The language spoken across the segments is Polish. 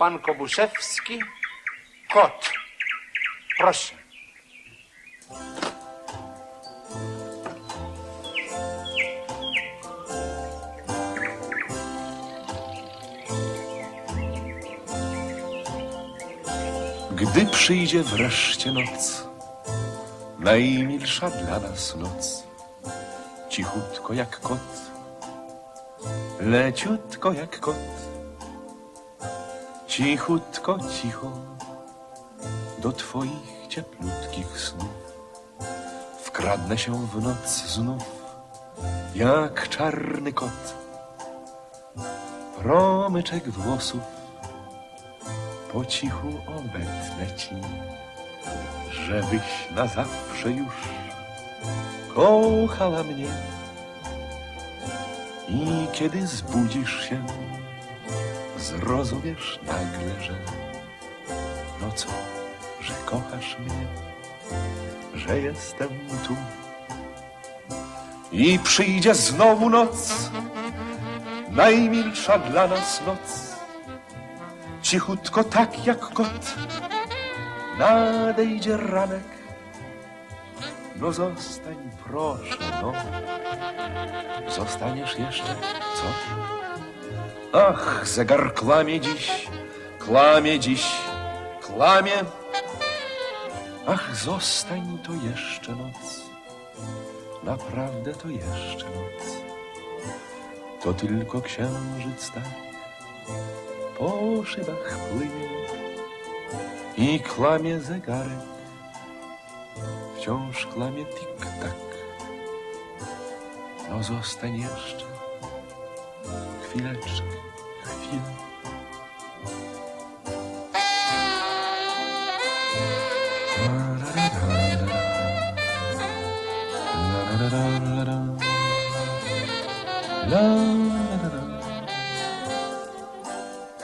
Pan Kobuszewski, kot. Proszę. Gdy przyjdzie wreszcie noc, najmilsza dla nas noc, cichutko jak kot, leciutko jak kot, cichutko, cicho, do twoich cieplutkich snów wkradnę się w noc znów, jak czarny kot, promyczek włosów po cichu obetnę ci, żebyś na zawsze już kochała mnie. I kiedy zbudzisz się, zrozumiesz nagle, że no co, że kochasz mnie, że jestem tu. I przyjdzie znowu noc, najmilsza dla nas noc cichutko tak jak kot. Nadejdzie ranek. No zostań, proszę, no. Zostaniesz jeszcze, co? Ach, zegar kłamie dziś, kłamie dziś, kłamie. Ach, zostań to jeszcze noc. Naprawdę to jeszcze noc. To tylko księżyc tak po szybach płynie i kłamie zegarek. Wciąż kłamie tik-tak. No zostań jeszcze chwileczkę, chwilę. La, la, la,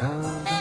la.